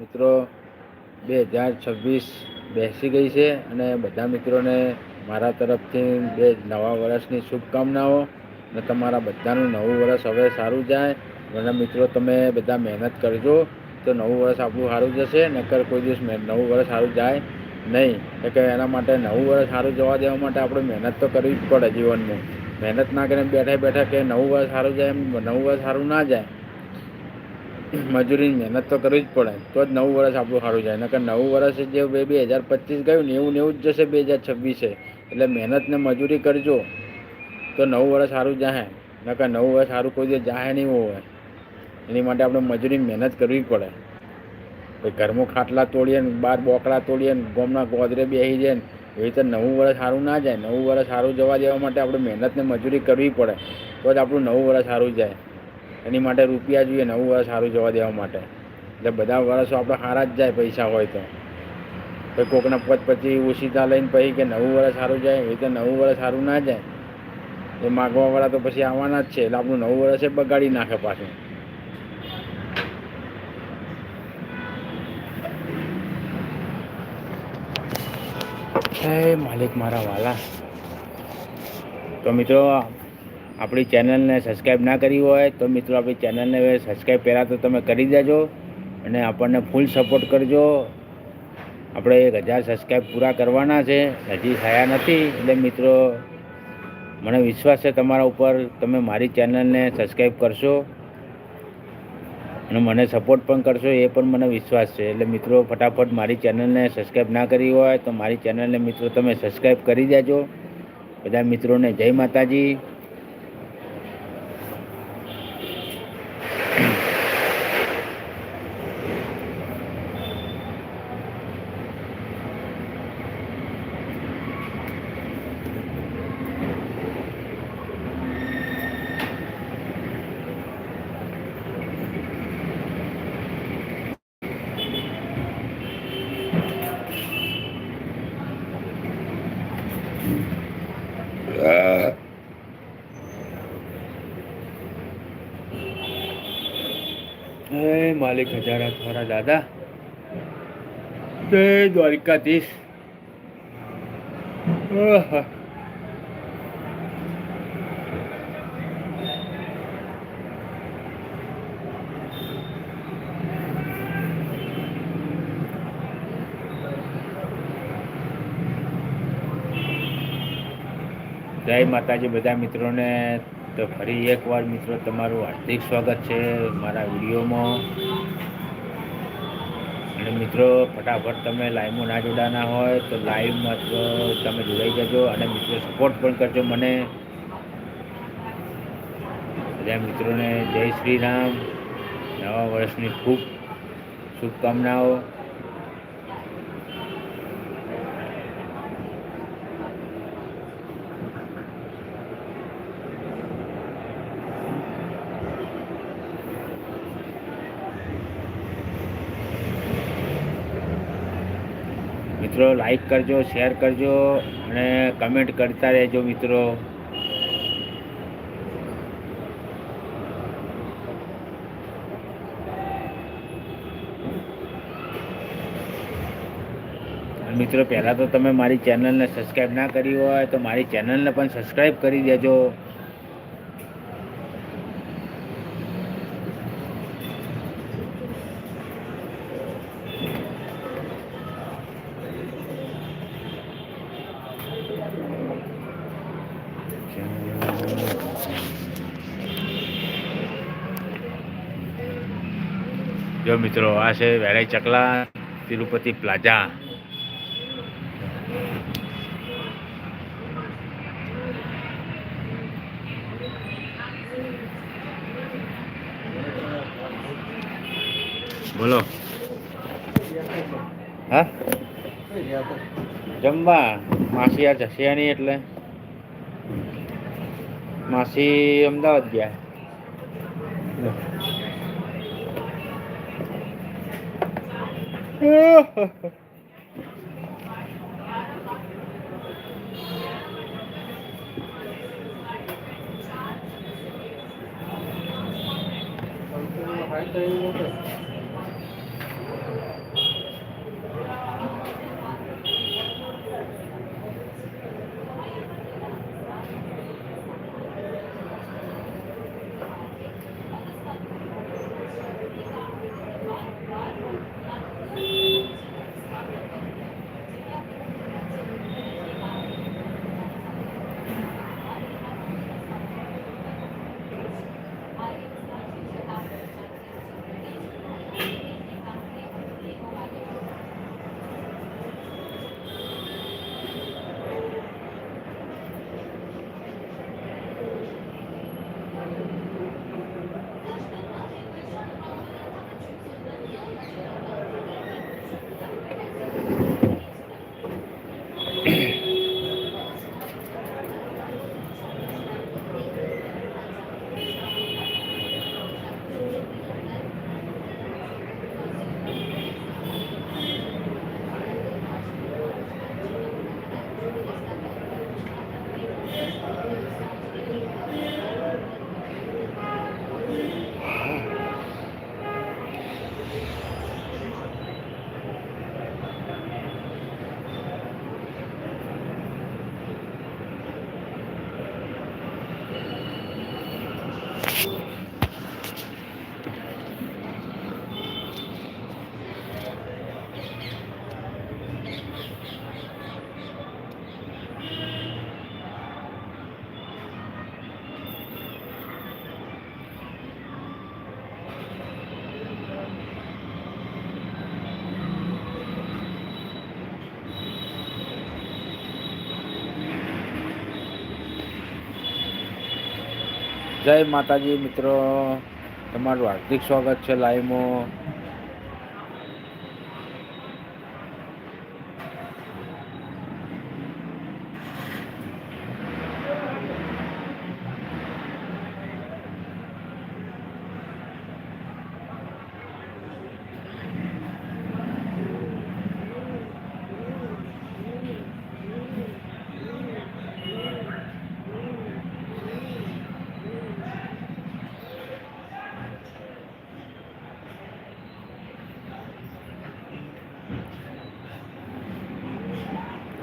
મિત્રો, બે હજાર છવ્વીસ બેસી ગઈ છે અને બધા મિત્રોને મારા તરફથી બે નવા વર્ષની શુભકામનાઓ અને તમારા બધાનું નવું વર્ષ હવે સારું જાય. અને મિત્રો, તમે બધા મહેનત કરજો તો નવું વર્ષ આપણું સારું જશે, નકર કોઈ દિવસ નવું વર્ષ સારું જાય નહીં. કે એના માટે નવું વર્ષ સારું જવા દેવા માટે આપણે મહેનત તો કરવી જ પડે જીવનમાં. મહેનત ના કરીને બેઠા બેઠા કે નવું વર્ષ સારું જાય એમ, નવું વર્ષ સારું ના જાય. મજૂરીની મહેનત તો કરવી જ પડે. તો જ નવું વર્ષ આપણું સારું જાય. નકર નવું વર્ષ જે બે બે હજાર પચીસ ગયું ને એવું ને એવું જ જશે બે હજાર છવ્વીસે. એટલે મહેનત ને મજૂરી કરજો. તો નવું વર્ષ સારું જાહે. નકર નવું વર્ષ સારું કોઈ દિવસ જાહે નહીં હોય. એની માટે આપણે મજૂરી મહેનત કરવી પડે. પછી ઘરમાં ખાટલા તોડીએ ને બાર બોકડા તોડીએ ને ગોમના ગોદરે બેસી જાય ને, એવી રીતે નવું વર્ષ સારું ના જાય. નવું વર્ષ સારું જવા દેવા માટે આપણે મહેનત ને મજૂરી કરવી પડે. તો જ આપણું નવું વર્ષ સારું જાય. એની માટે રૂપિયા જોઈએ, નવું વર્ષ સારું જવા દેવા માટે. એટલે બધા વર્ષો આપણે સારા જ જાય પૈસા હોય તો. પછી કોકના પદ પછી ઓછીતા લઈને પછી કે નવું વર્ષ સારું જાય એ તો નવું વર્ષ સારું ના જાય. એ માગવાવાળા તો પછી આવવાના જ છે, એટલે આપણું નવું વર્ષ એ બગાડી નાખે પાછું. હે માલિક મારા વાલા. તો મિત્રો આપણી ચેનલને સબસ્ક્રાઈબ ના કરી હોય તો મિત્રો આપણી ચેનલને સબસ્ક્રાઈબ પહેલાં તો તમે કરી દેજો અને આપણને ફૂલ સપોર્ટ કરજો. આપણે એક હજાર સબસ્ક્રાઈબ પૂરા કરવાના છે. હજી થયા નથી. એટલે મિત્રો, મને વિશ્વાસ છે તમારા ઉપર તમે મારી ચેનલને સબસ્ક્રાઈબ કરશો અને મને સપોર્ટ પણ કરશો, એ પણ મને વિશ્વાસ છે. એટલે મિત્રો, ફટાફટ મારી ચેનલને સબસ્ક્રાઈબ ના કરી હોય તો મારી ચેનલને મિત્રો તમે સબસ્ક્રાઈબ કરી દેજો. બધા મિત્રોને જય માતાજી હે માલિક હજારા થોરા દાદા જય દ્વારકાધીશ આહા. જય માતાજી બધા મિત્રોને તો ફરી એકવાર મિત્રો તમારું હાર્દિક સ્વાગત છે મારા વિડીયોમાં. અને મિત્રો, ફટાફટ તમે લાઈવમાં ના જોડાના હોય તો લાઈવમાં તો તમે જોડાઈ જજો અને મિત્રો સપોર્ટ પણ કરજો મને. બધા મિત્રોને જય શ્રી રામ. નવા વર્ષની ખૂબ શુભકામનાઓ. મિત્રો લાઈક કરજો શેર કરજો અને કમેન્ટ કરતા રહેજો મિત્રો. મિત્રો, પહેલાં તો તમે મારી ચેનલને સબસ્ક્રાઈબ ના કરી હોય તો મારી ચેનલને પણ સબસ્ક્રાઈબ કરી દેજો. જો મિત્રો આ છે વેરાઈ ચકલા તિરુપતિ પ્લાઝા. બોલો. હા? જમવા. માસી આ જશે નહીં એટલે માસી અમદાવાદ ગયા જય માતાજી મિત્રો તમારું હાર્દિક સ્વાગત છે લાઈવમાં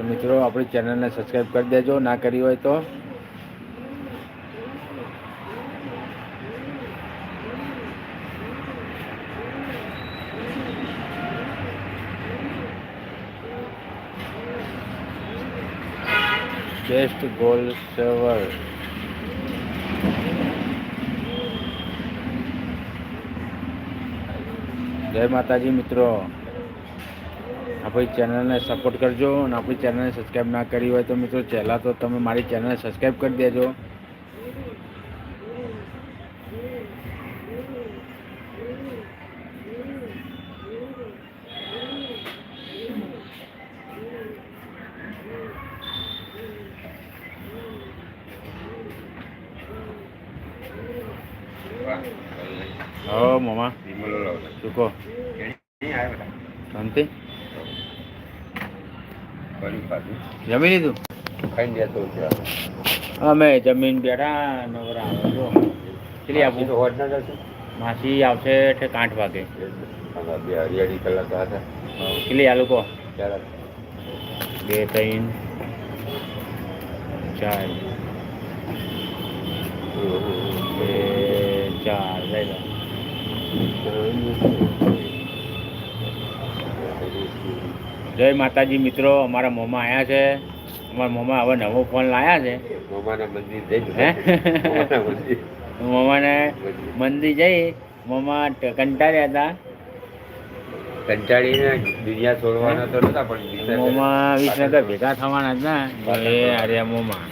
તો મિત્રો, આપણી ચેનલને સબસ્ક્રાઈબ કરી દેજો. ના કરી હોય તો. બેસ્ટ ગોલ સેવર જય માતાજી મિત્રો. આપણી ચેનલને સપોર્ટ કરજો અને આપણી ચેનલને સબસ્ક્રાઈબ ના કરી હોય તો મિત્રો પહેલાં તો તમે મારી ચેનલને સબસ્ક્રાઈબ કરી દેજો. હો મામા. શું કહો? શાંતિ? જમી લીધું? અમે જમીન બેઠા નવરા જો કેટલી આપું? માસી આવશે એટલે આઠ વાગે. કેટલી આ કહો બે ત્રણ ચાર. બે ચાર. લઈ લો. જય માતાજી મિત્રો અમારા મોમાં આવ્યા છે. અમારા મોમાં હવે નવો ફોન લાવ્યા છે. હે? મોમાને મંદિર. જઈ મોમા કંટાળ્યા હતા. કંટાળીને દુનિયા છોડવાના તો નતા પણ મોમાં વિસનગર ભેગા થવાના હતા એ આર્યા મોમાં.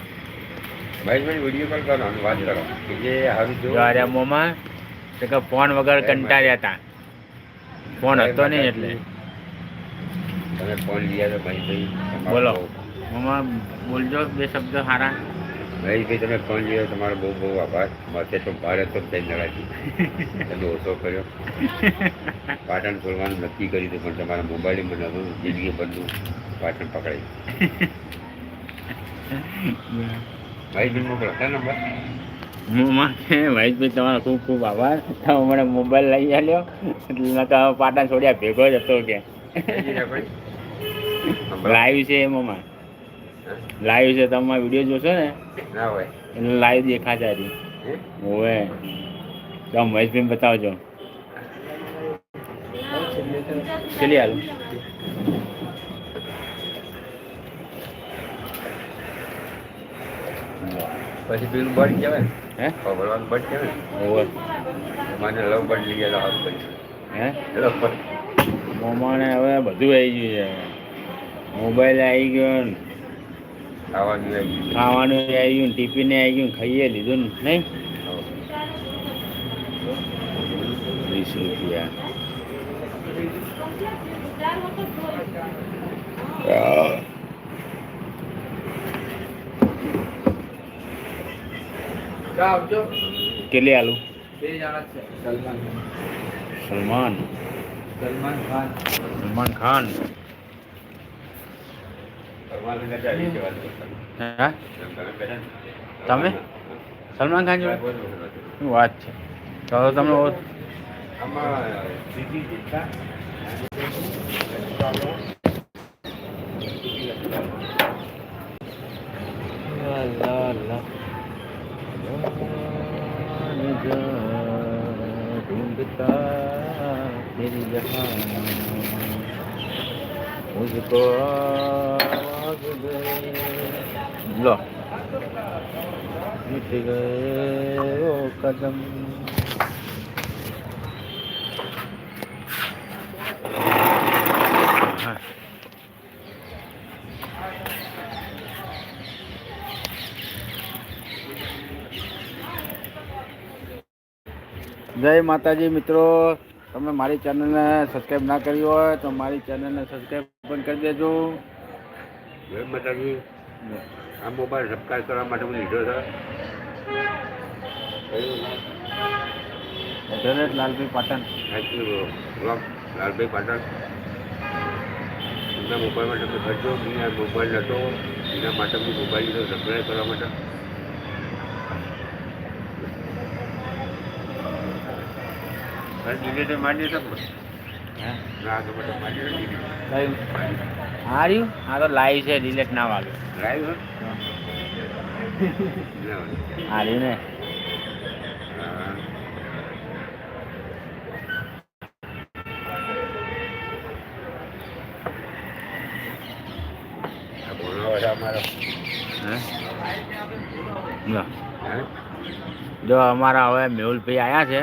ભાઈ ભાઈ વીડિયો કોલ કરો વાત કરો. કે જે સારું જો જો મોમાં ફોન વગર કંટાળ્યા હતા. ફોન હતો નહીં એટલે. તમે ફોન લીયા તો ભાઈ ભાઈ બોલો. બહુ- બોલજો બે શબ્દ સારા ભાઈ ભાઈ તમે ફોન લીધો તમારો બહુ બહુ આભાર. મતે તો ભારે તો થઈ નડાતી તમે ઓછો કર્યો. પાટણ ખોલવાનું નક્કી કર્યું હતું પણ તમારા મોબાઈલ મને હવે જિંદગી પરનું પાટણ પકડાયું ભાઈ ભાઈ મોકલો. હા નંબર? મોમાં કે ભાઈ તમારો ખૂબ ખૂબ આભાર. તમે મને મોબાઈલ લઈ આલ્યો એટલે પાટણ છોડ્યા ભેગો જ હતો કે. લાઈવ છે એમાં લાઈવ છે તમે વીડિયો જોશો ને? ના હોય. એટલે લાઈવ દેખાશે હરી હે? તો મહેશભાઈ બતાવજો. ચલી હાલ. પછી પેલું બર્ડ કહેવાય હે? ભગવાન બર્ડ કહેવાય મને લવ બર્ડ લઈ ગયા હે? લવ બર્ડ હવે બધું આવી ગયું છે. મોબાઈલ આવી ગયો ને. ખાવાનું આવી ગયું. ખાવાનું આવી ગયું ને આવી ગયું ખાઈએ લીધું ને નહીં? વીસ રૂપિયા. કેટલી આલુ? સલમાન. સલમાન ખાન. સલમાન ખાન. હા તમે બેઠા ને? તમે? સલમાન ખાન જોડે બહુ મોટો હતો. શું વાત છે તો તો તમને ઓળ- આમાં સીધી જીતતા લા લા લા. ढूंढता फिर यहाँ मुझको आवाज दे लो मिट गए वो कदम हाँ જય માતાજી મિત્રો તમે મારી ચેનલને સબસ્ક્રાઈબ ના કરી હોય તો મારી ચેનલને સબસ્ક્રાઈબ પણ કરી દેજો જય માતાજી? આ મોબાઈલ સબસ્ક્રાઈબ કરવા માટે હું લીધો છે. Lalbhai Patan. Thank you Lalbhai Patan. એમના મોબાઈલ માટે તમે કરજો મેં આ મોબાઈલ નહોતો એના માટે હું મોબાઈલ લીધો સબસ્ક્રાઈબ કરવા માટે. ડિલેટ મારી દેતા હે તો બધું મારી દેતા હા આ તો લાઈવ છે ડિલેટ ના વાગે. લાઈવ હે? ના. જો. અમારા હવે મેહુલભાઈ આવ્યા છે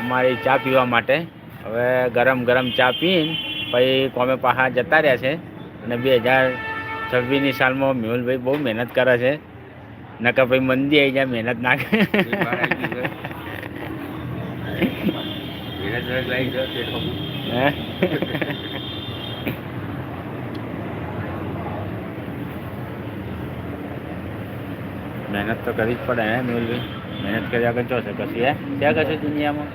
અમારી ચા પીવા માટે. હવે ગરમ ગરમ ચા પીને પછી કોમે પાછા જતા રહ્યા છે. અને બે હજાર છવ્વીસની સાલમાં મેહુલભાઈ બહુ મહેનત કરે છે. નકર ભાઈ મંદી આવી જાય મહેનત ના? મહેનત તો કરવી જ પડે હે મેહુલભાઈ? મહેનત કર્યા આગળ છે કશું હે? ક્યાં કશું દુનિયામાં?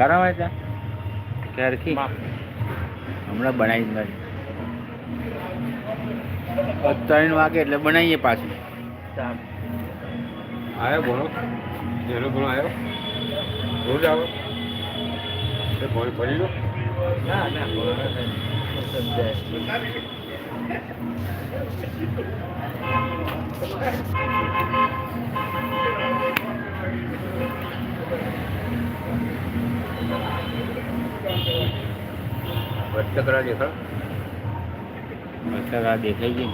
ગરમ ત્યાં ક્યારથી? હમણાં બનાવી નથી ત્રણ વાગે એટલે બનાવીએ પાછું. આવ્યો બોલો જેનો ભણો આવ્યો રોજ આવો. એ ભોળ ફરી લો. ના ના વચ્ચે કરા દેખાડ મસ્તક દેખાઈ ગઈ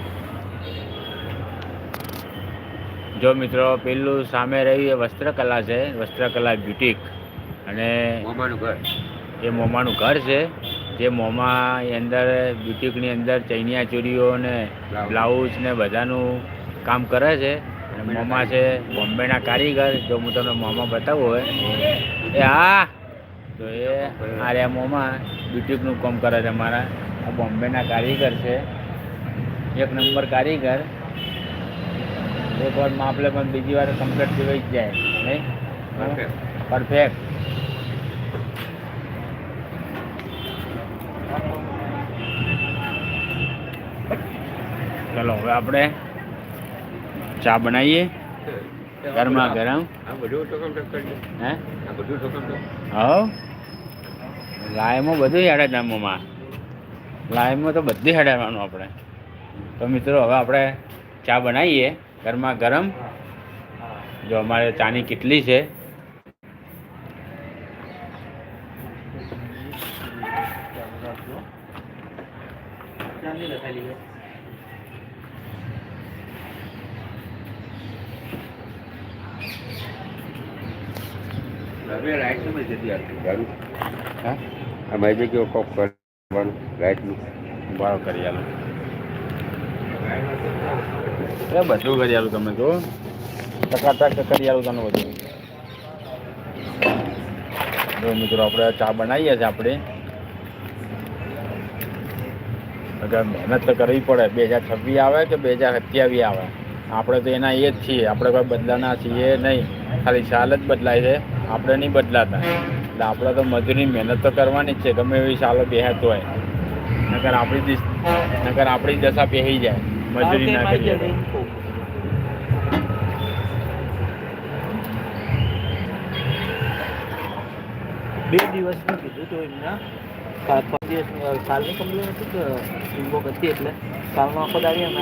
જો મિત્રો પેલું સામે રહ્યું એ વસ્ત્રકલા છે. વસ્ત્રકલા બ્યુટીક અને મોમાનું ઘર. એ મોમાનું ઘર છે. જે મોમા અંદર બ્યુટીકની અંદર ચૈનિયા ચોરીઓ ને બ્લાઉઝ ને બધાનું કામ કરે છે. મોમા છે બોમ્બેના કારીગર જો હું તમને મોમા બતાવું હોય એ હા. તો એ આર્યા મોમા બ્યુટીકનું કામ કરે છે મારા. આ બોમ્બેના કારીગર છે. એક નંબર કારીગર. એક વાર માપલે પણ બીજી વાર કમ્પ્લીટ થઈ જ જાય નહીં? પરફેક્ટ ચલો હવે આપણે ચા બનાવીએ? ગરમા ગરમ. હે? હવ? લાઈમાં બધું હેડે જામોમાં લાઈમાં તો બધી હેડાડવાનું આપણે. તો મિત્રો, હવે આપણે ચા બનાવીએ ગરમા ગરમ. જો અમારે ચાની કેટલી છે હવે લાઈટ સમય આવતી હા? આ મારી જગ્યાએ કોક કરવાનું લાઈટનું ભાવ કરી આલો. એ બધું કરી આલું તમે જો ટકાટક કરી આલું તમને બધું. જો મિત્રો, આપણે ચા બનાવીએ છીએ આપણે. અગર મહેનત તો કરવી પડે. બે હજાર છવ્વીસ આવે કે બે હજાર સત્યાવીસ આવે? આપણે તો એના એ જ છીએ. આપણે કોઈ બદલાના છીએ નહીં. ખાલી સાલ જ બદલાય છે. આપણે નહીં બદલાતા. એટલે આપણે તો મજૂરી મહેનત તો કરવાની જ છે ગમે એવી ચાલો બેહાત હોય. નકર આપણી નકર આપણી દશા બેહી જાય મજૂરી ના કરીએ. બે દિવસનું કીધું તો એમના. પાંચ દિવસ કાલની કમ્પ્લેન હતી કે ઇન્વોક હતી એટલે? કાલનો આખો દાડી અને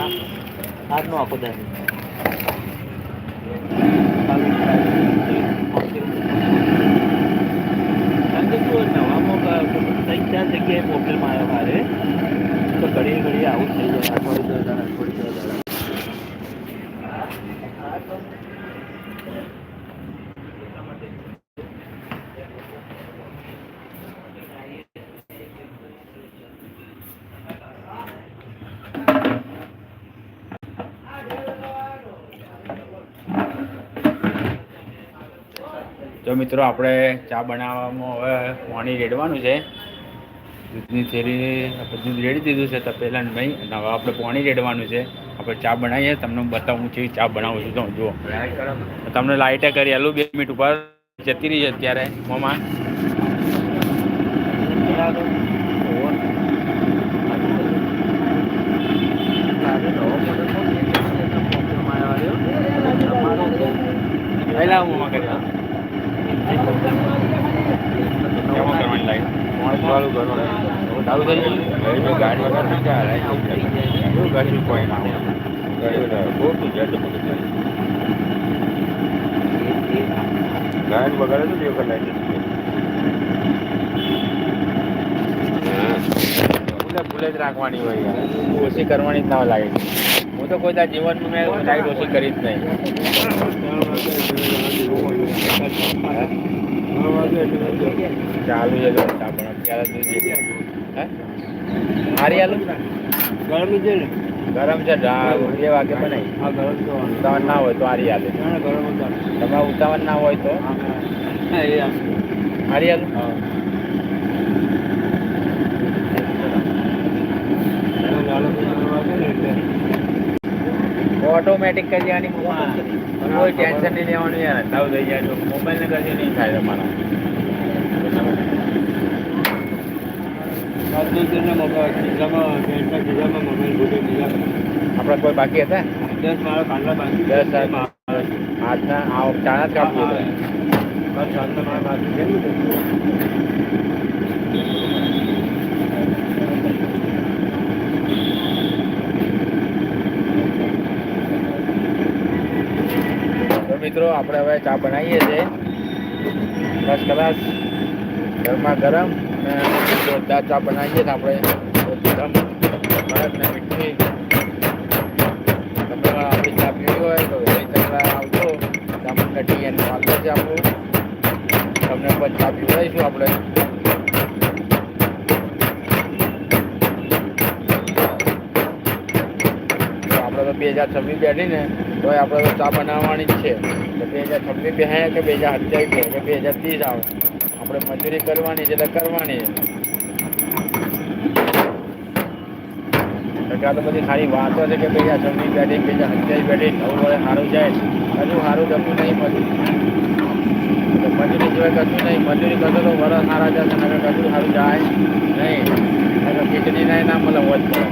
આજનો આખો દાડી કાલે કારણ કે શું આવ્યા મારે. તો જગ્યાએ મોકલમાં આવું થઈ જાય. અઠવાડિયું દસ દાડા અઠવાડિયું દસ તો મિત્રો, આપણે ચા બનાવવામાં હવે પાણી રેડવાનું છે. દૂધની થેલી આપણે દૂધ રેડી દીધું છે તો પહેલાં નહીં હવે આપણે પાણી રેડવાનું છે. આપણે ચા બનાવીએ, તમને બતાવું કેવી ચા બનાવું છું. તો જુઓ. તમને લાઇટે કરી આલું બે મિનિટ ઉપર જતી રહી છે અત્યારે, મોમાં. પહેલા કરી લાઈટ ચાલુ ગાડી વગર નહીં ચાલે. એવું કશું કોઈ ના બહુ તું. ગાડી વગર ભૂલે જ રાખવાની હોય ઓછી કરવાની જ ના લાગે. હું તો કોઈ જીવનમાં મેં લાઈટ ઓછી કરી જ નહીં. ચાલુ છે. હારી આલુ? ગરમ છે ને. ગરમ છે બે વાગે બનાવી. હા ગરમ તો ઉતાવળ ના હોય તો હારી આલે. ગરમ તમારે ઉતાવળ ના હોય તો. હારી આલુ? ઓટોમેટિક કરી દેવાની કોઈ ટેન્શન નહીં લેવાનું યાર. તાવ થઈ જાય તો મોબાઈલ ને કરજો નહીં થાય તમારા. તેને મોબાઈલ ખિસ્સામાં પેન્ટના ખિસ્સામાં મોબાઈલ ભૂલી દીધા આપણા કોઈ બાકી હતા? દસ મારા કાંડા બાકી દસ આજના આ ચાણા જ કાપવું. બસ સાતના મારા બાકી છે. મિત્રો આપણે હવે ચા બનાવીએ છીએ. First class. ગરમા ગરમ. અને જોરદાર ચા બનાવીએ ને આપણે એકદમ કડક ને મીઠી. તમે ચા પીવી હોય તો વહેલી તકલા આવજો. તમને ટી છે આપણું તમને પણ ચા પીવડાવીશું આપણે. આપણે તો બે હજાર છવ્વીસ બેઠી ને તો આપણે તો ચા બનાવવાની જ છે. બે હજાર છવ્વીસ બે કે બે હજાર સત્યાવીસ કે બે હજાર ત્રીસ આવે. આપણે મજૂરી કરવાની છે એટલે કરવાની સરકાર તો બધી સારી વાતો છે કે ભાઈ આ છવ્વીસ બેઠી, બીજા સત્યાવીસ બેઠી, નવું વડે સારું જાય. હજુ સારું જતું નહીં મજૂરી. મજૂરી સિવાય કશું નહીં. મજૂરી કરશો તો વરસ સારા જશે નગર કશું સારું જાય નહીં. નકર ખીચડી ના મતલબ હોત પડે.